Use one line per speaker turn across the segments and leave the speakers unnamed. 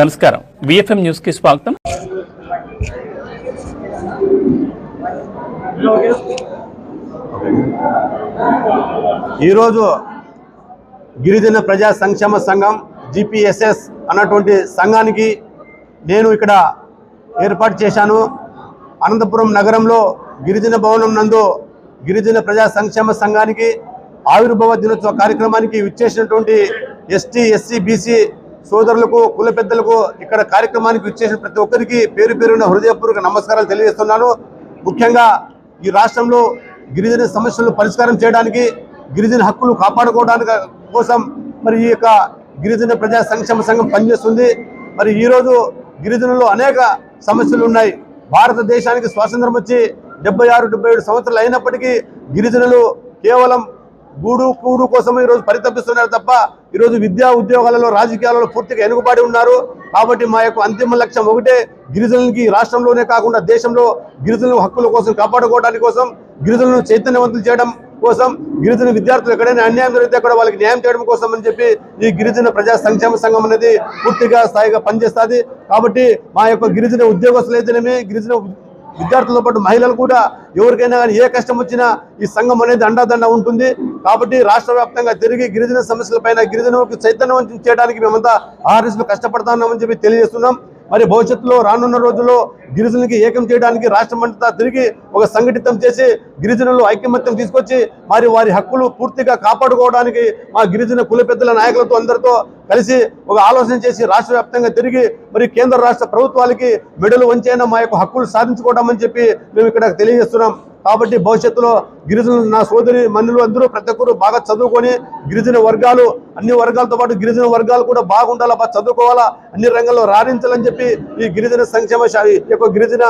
నమస్కారం. విఎఫ్ఎం న్యూస్కి స్వాగతం.
ఈరోజు గిరిజన ప్రజా సంక్షేమ సంఘం జిపిఎస్ఎస్ అన్నటువంటి సంఘానికి నేను ఇక్కడ ఏర్పాటు చేశాను. అనంతపురం నగరంలో గిరిజన భవనం నందు గిరిజన ప్రజా సంక్షేమ సంఘానికి ఆవిర్భావ దినోత్సవ కార్యక్రమానికి విచ్చేసినటువంటి ఎస్టీ ఎస్సీ బీసీ సోదరులకు కుల పెద్దలకు ఇక్కడ కార్యక్రమానికి విచ్చేసిన ప్రతి ఒక్కరికి పేరు పేరున హృదయపూర్వక నమస్కారాలు తెలియజేస్తున్నాను. ముఖ్యంగా ఈ రాష్ట్రంలో గిరిజన సమస్యలను పరిష్కారం చేయడానికి గిరిజన హక్కులు కాపాడుకోవడానికి కోసం మరి ఈ యొక్క గిరిజన ప్రజా సంక్షేమ సంఘం పనిచేస్తుంది. మరి ఈరోజు గిరిజనులు అనేక సమస్యలు ఉన్నాయి. భారతదేశానికి స్వాతంత్రం వచ్చి డెబ్బై ఆరు డెబ్బై ఏడు సంవత్సరాలు అయినప్పటికీ గిరిజనులు కేవలం గూడు కూడు కోసం ఈరోజు పరితపిస్తున్నారు తప్ప ఈరోజు విద్యా ఉద్యోగాలలో రాజకీయాలలో పూర్తిగా వెనుకబడి ఉన్నారు. కాబట్టి మా యొక్క అంతిమ లక్ష్యం ఒకటే గిరిజనులకి రాష్ట్రంలోనే కాకుండా దేశంలో గిరిజనుల హక్కుల కోసం కాపాడుకోవడానికి కోసం గిరిజనులను చైతన్యవంతులు చేయడం కోసం గిరిజన విద్యార్థులు ఎక్కడైనా అన్యాయం జరిగితే అక్కడ వాళ్ళకి న్యాయం చేయడం కోసం అని చెప్పి ఈ గిరిజన ప్రజా సంక్షేమ సంఘం అనేది పూర్తిగా స్థాయిగా పనిచేస్తుంది. కాబట్టి మా యొక్క గిరిజన ఉద్యోగస్తులు అయితేనేమి గిరిజన విద్యార్థులతో పాటు మహిళలు కూడా ఎవరికైనా కానీ ఏ కష్టం వచ్చినా ఈ సంఘం అనేది అండాదండ ఉంటుంది. కాబట్టి రాష్ట్ర వ్యాప్తంగా తిరిగి గిరిజన సమస్యలపైన గిరిజనులకు చైతన్యవంతం చేయడానికి మేమంతా ఆర్ఎస్లు కష్టపడతామని చెప్పి తెలియజేస్తున్నాం. మరి భవిష్యత్తులో రానున్న రోజుల్లో గిరిజనులకి ఏకం చేయడానికి రాష్ట్రం అంతా తిరిగి ఒక సంఘటితం చేసి గిరిజనులు ఐకమత్యం తీసుకొచ్చి మరి వారి హక్కులు పూర్తిగా కాపాడుకోవడానికి మా గిరిజన కుల పెద్దల నాయకులతో అందరితో కలిసి ఒక ఆలోచన చేసి రాష్ట్ర వ్యాప్తంగా తిరిగి మరి కేంద్ర రాష్ట్ర ప్రభుత్వాలకి మెడలు వంచైనా మా యొక్క హక్కులు సాధించుకోవడం అని చెప్పి మేము ఇక్కడ తెలియజేస్తున్నాం. కాబట్టి భవిష్యత్తులో గిరిజన నా సోదరి మనులు అందరూ ప్రతి ఒక్కరు బాగా చదువుకొని గిరిజన వర్గాలు అన్ని వర్గాలతో పాటు గిరిజన వర్గాలు కూడా బాగుండాలా బాగా చదువుకోవాలా అన్ని రంగాల్లో రాణించాలని చెప్పి ఈ గిరిజన సంక్షేమ ఈ యొక్క గిరిజన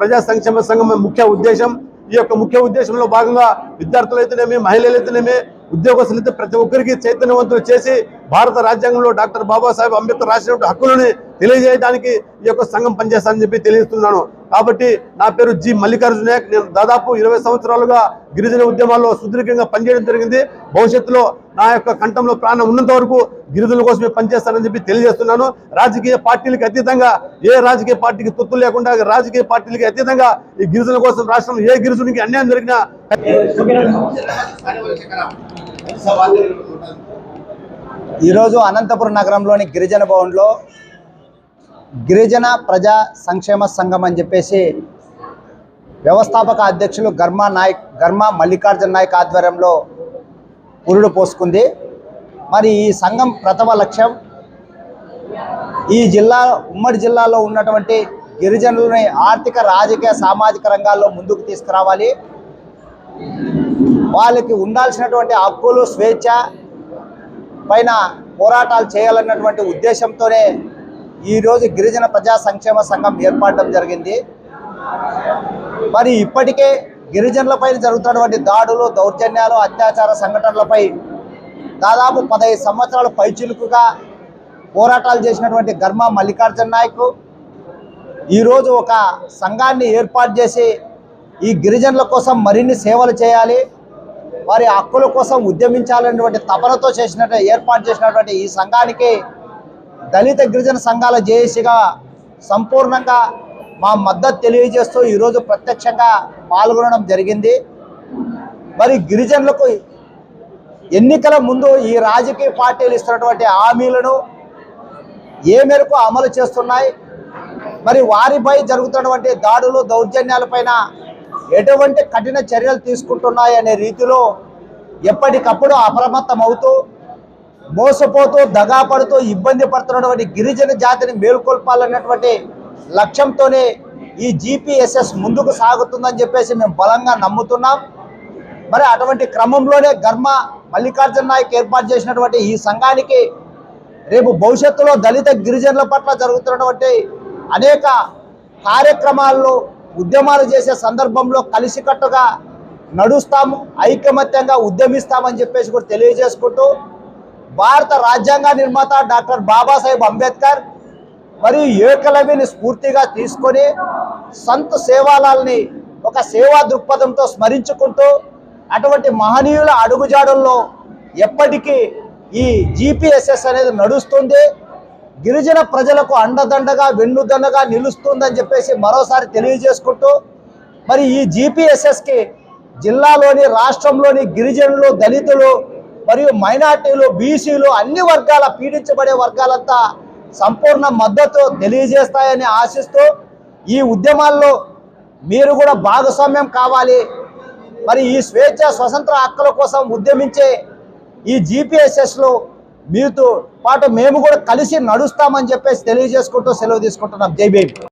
ప్రజా సంక్షేమ సంఘం ముఖ్య ఉద్దేశం. ఈ యొక్క ముఖ్య ఉద్దేశంలో భాగంగా విద్యార్థులైతేనేమి మహిళలైతేనేమి ఉద్యోగస్తులైతే ప్రతి ఒక్కరికి చైతన్యవంతులు చేసి భారత రాజ్యాంగంలో డాక్టర్ బాబాసాహెబ్ అంబేద్కర్ రాసిన హక్కులని తెలియజేయడానికి ఈ యొక్క సంఘం పనిచేస్తానని చెప్పి తెలియజేస్తున్నాను. కాబట్టి నా పేరు జి మల్లికార్జున నాయక్. నేను దాదాపు ఇరవై సంవత్సరాలుగా గిరిజన ఉద్యమాల్లో సుదీర్ఘంగా పనిచేయడం జరిగింది. భవిష్యత్తులో నా యొక్క కంఠంలో ప్రాణం ఉన్నంత వరకు గిరిజనుల కోసమే పనిచేస్తానని చెప్పి తెలియజేస్తున్నాను. రాజకీయ పార్టీలకు అతీతంగా ఏ రాజకీయ పార్టీకి తొత్తు లేకుండా రాజకీయ పార్టీలకి అతీతంగా ఈ గిరిజనుల కోసం రాష్ట్రంలో ఏ గిరిజనునికి అన్యాయం జరిగినా
ఈరోజు అనంతపురం నగరంలోని గిరిజన భవన్లో గిరిజన ప్రజా సంక్షేమ సంఘం అని చెప్పేసి వ్యవస్థాపక అధ్యక్షులు గర్మా నాయక్ గర్మా మల్లికార్జున నాయక్ ఆధ్వర్యంలో పురుడు పోసుకుంది. మరి ఈ సంఘం ప్రథమ లక్ష్యం ఈ జిల్లా ఉమ్మడి జిల్లాలో ఉన్నటువంటి గిరిజనులని ఆర్థిక రాజకీయ సామాజిక రంగాల్లో ముందుకు తీసుకురావాలి. వాళ్ళకి ఉండాల్సినటువంటి హక్కులు స్వేచ్ఛ పైన పోరాటాలు చేయాలన్నటువంటి ఉద్దేశంతోనే ఈరోజు గిరిజన ప్రజా సంక్షేమ సంఘం ఏర్పడడం జరిగింది. మరి ఇప్పటికే గిరిజనులపై జరుగుతున్నటువంటి దాడులు దౌర్జన్యాలు అత్యాచార సంఘటనలపై దాదాపు పదహైదు సంవత్సరాలు పైచిలుకుగా పోరాటాలు చేసినటువంటి గర్మా మల్లికార్జున నాయక్. ఈరోజు ఒక సంఘాన్ని ఏర్పాటు చేసి ఈ గిరిజనుల కోసం మరిన్ని సేవలు చేయాలి. వారి హక్కుల కోసం ఉద్యమించాలనేటువంటి తపనతో చేసినటువంటి ఏర్పాటు చేసినటువంటి ఈ సంఘానికి దళిత గిరిజన సంఘాల జేఏసీగా సంపూర్ణంగా మా మద్దతు తెలియజేస్తూ ఈరోజు ప్రత్యక్షంగా పాల్గొనడం జరిగింది. మరి గిరిజనులకు ఎన్నికల ముందు ఈ రాజకీయ పార్టీలు ఇస్తున్నటువంటి హామీలను ఏ మేరకు అమలు చేస్తున్నాయి? మరి వారిపై జరుగుతున్నటువంటి దాడులు దౌర్జన్యాలపైన ఎటువంటి కఠిన చర్యలు తీసుకుంటున్నాయి అనే రీతిలో ఎప్పటికప్పుడు అప్రమత్తం అవుతూ మోసపోతూ దగాపడుతూ ఇబ్బంది పడుతున్నటువంటి గిరిజన జాతిని మేల్కొల్పాలన్నటువంటి లక్ష్యంతోనే ఈ జీపీఎస్ఎస్ ముందుకు సాగుతుందని చెప్పేసి మేము బలంగా నమ్ముతున్నాం. మరి అటువంటి క్రమంలోనే గర్మ మల్లికార్జున నాయక్ ఏర్పాటు చేసినటువంటి ఈ సంఘానికి రేపు భవిష్యత్తులో దళిత గిరిజనుల పట్ల జరుగుతున్నటువంటి అనేక కార్యక్రమాల్లో ఉద్యమాలు చేసే సందర్భంలో కలిసికట్టుగా నడుస్తాము ఐకమత్యంగా ఉద్యమిస్తామని చెప్పేసి కూడా తెలియజేసుకుంటూ భారత రాజ్యాంగ నిర్మాత డాక్టర్ బాబాసాహెబ్ అంబేద్కర్ మరియు ఏకలవ్యని స్ఫూర్తిగా తీసుకొని సంత సేవాలాల్ని ఒక సేవా దృక్పథంతో స్మరించుకుంటూ అటువంటి మహనీయుల అడుగుజాడల్లో ఎప్పటికీ ఈ జీపీఎస్ఎస్ అనేది నడుస్తుంది. గిరిజన ప్రజలకు అండదండగా వెన్నుదండగా నిలుస్తుందని చెప్పేసి మరోసారి తెలియజేసుకుంటూ మరి ఈ జీపీఎస్ఎస్కి జిల్లాలోని రాష్ట్రంలోని గిరిజనులు దళితులు మరియు మైనార్టీలు బీసీలు అన్ని వర్గాల పీడించబడే వర్గాలంతా సంపూర్ణ మద్దతు తెలియజేస్తాయని ఆశిస్తూ ఈ ఉద్యమాల్లో మీరు కూడా భాగస్వామ్యం కావాలి. మరి ఈ స్వేచ్ఛ స్వతంత్ర హక్కుల కోసం ఉద్యమించే ఈ జీపీఎస్ఎస్లో మీతో పాటు మేము కూడా కలిసి నడుస్తామని చెప్పేసి తెలియజేసుకుంటూ సెలవు తీసుకుంటున్నాం. జై భీమ్.